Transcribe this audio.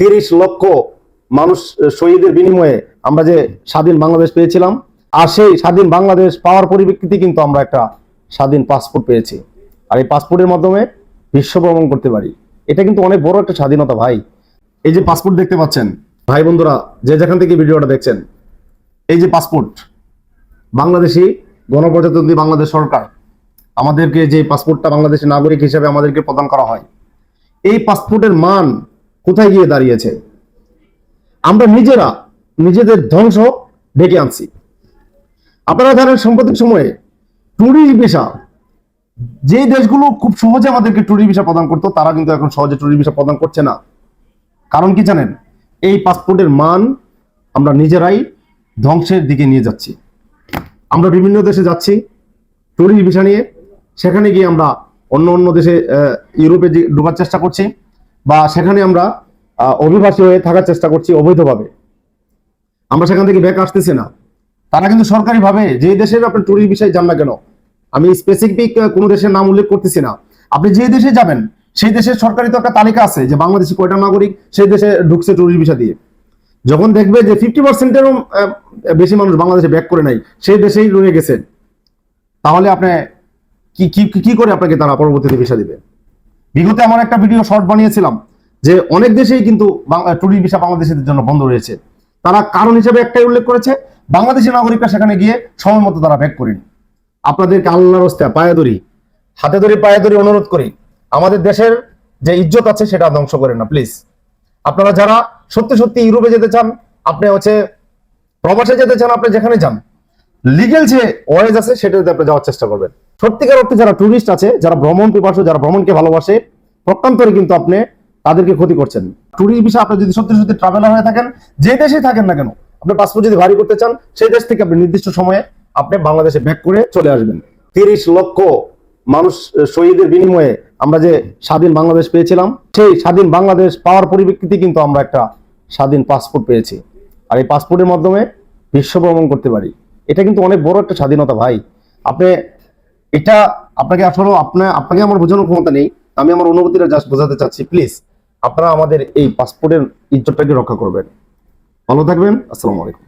তিরিশ লক্ষ মানুষ শহীদের বিনিময়ে আমরা যে স্বাধীন বাংলাদেশ পেয়েছিলাম, আর সেই স্বাধীন বাংলাদেশ পাওয়ার পরিপ্রেক্ষিতে কিন্তু আমরা একটা স্বাধীন পাসপোর্ট পেয়েছি। আর এই পাসপোর্টের মাধ্যমে বিশ্ব ভ্রমণ করতে পারি। এটা কিন্তু অনেক বড় একটা স্বাধীনতা ভাই। এই যে পাসপোর্ট দেখতে পাচ্ছেন, ভাই বন্ধুরা, যে যেখান থেকে ভিডিওটা দেখছেন, এই যে পাসপোর্ট বাংলাদেশি গণপ্রজাতন্ত্রী বাংলাদেশ সরকার, আমাদেরকে যে পাসপোর্টটা বাংলাদেশের নাগরিক হিসেবে আমাদেরকে প্রদান করা হয়, এই পাসপোর্টের মান কোথায় গিয়ে দাঁড়িয়েছে? আমরা নিজেরা নিজেদের ধ্বংস ডেকে আনছি। আপনারা জানেন সাম্প্রতিক সময়ে ট্যুরিস্ট ভিসা যে দেশগুলো খুব সহজে আমাদেরকে ট্যুরিস্ট ভিসা প্রদান করতো, তারা কিন্তু এখন সহজে ট্যুরিস্ট ভিসা প্রদান করছে না। কারণ কি জানেন? এই পাসপোর্টের মান আমরা নিজেরাই ধ্বংসের দিকে নিয়ে যাচ্ছি। আমরা বিভিন্ন দেশে যাচ্ছি ট্যুরিস্ট ভিসা নিয়ে। সেখানে গিয়ে আমরা অন্য অন্য দেশে ইউরোপে ঢোকার চেষ্টা করছি। বা সেখানে আমরা অভিবাসী হয়ে থাকার চেষ্টা করছি অবৈধভাবে। আমরা সেখান থেকে ব্যাক আসতেছি না। তারা কিন্তু সরকারিভাবে যে দেশের আপনার ট্যুরিস্ট বিষয়ে যান না কেন, আমি স্পেসিফিক কোনো দেশের নাম উল্লেখ করতেছি না। আপনি যে দেশে যাবেন, সেই দেশের সরকারি তো একটা তালিকা আছে যে বাংলাদেশি কয়টা নাগরিক সেই দেশে ঢুকছে ট্যুরিস্ট ভিসা দিয়ে। যখন দেখবে যে ফিফটি পার্সেন্টেরও বেশি মানুষ বাংলাদেশে ব্যাক করে নাই, সেই দেশেই রয়ে গেছে। তাহলে আপনি কি কি করে আপনাকে তারা পরবর্তীতে ভিসা দিবে? বিগত এমন একটা ভিডিও শর্ট বানিয়েছিলাম যে অনেক দেশেই কিন্তু ট্যুরিস্ট ভিসা বাংলাদেশিদের জন্য বন্ধ রয়েছে। তারা কারণ হিসেবে একটাই উল্লেখ করেছে, বাংলাদেশি নাগরিকরা সেখানে গিয়ে সময় মতো তারা ব্যাক করেনি। আপনাদেরকে আল্লাহর হস্তে পায়ে ধরি, হাতে ধরি পায়ে ধরি অনুরোধ করি, আমাদের দেশের যে ইজ্জত আছে সেটা ধ্বংস করেন না প্লিজ আপনারা যারা সত্যি সত্যি ইউরোপে যেতে চান, আপনি হচ্ছে প্রবাসে যেতে চান, আপনি যেখানে যান লিগেল যে ওয়েজ আছে সেটাতে আপনি যাওয়ার চেষ্টা করবেন। সত্যিকার অর্থে যারা টুরিস্ট আছে, যারা ভ্রমণ পিপাসু, যারা ভ্রমণকে ভালোবাসে, প্রত্যন্তরে কিন্তু আপনি তাদেরকে ক্ষতি করছেন। টুরিস্ট বিষয়ে আপনি যদি সত্যি সত্যি ট্রাভেলার হয়ে থাকেন, যে দেশেই থাকেন না কেন আপনার পাসপোর্ট যদি ভারী করতে চান, সেই দেশ থেকে আপনি নির্দিষ্ট সময়ে আপনি বাংলাদেশে ব্যাক করে চলে আসবেন। তিরিশ লক্ষ মানুষ শহীদের বিনিময়ে আমরা যে স্বাধীন বাংলাদেশ পেয়েছিলাম, সেই স্বাধীন বাংলাদেশ পাওয়ার পরিপ্রেক্ষিতে কিন্তু আমরা একটা স্বাধীন পাসপোর্ট পেয়েছি। আর এই পাসপোর্টের মাধ্যমে বিশ্ব ভ্রমণ করতে পারি। এটা কিন্তু অনেক বড় একটা স্বাধীনতা ভাই। আপনি এটা আপনাকে আসলে আপনার আপনাকে আমার বোঝানোর ক্ষমতা নেই। আমি আমার অনুভূতিটা জাস্ট বোঝাতে চাচ্ছি প্লিজ আপনারা আমাদের এই পাসপোর্টের ইজ্জতটাকে রক্ষা করবেন। ভালো থাকবেন, আসসালামু আলাইকুম।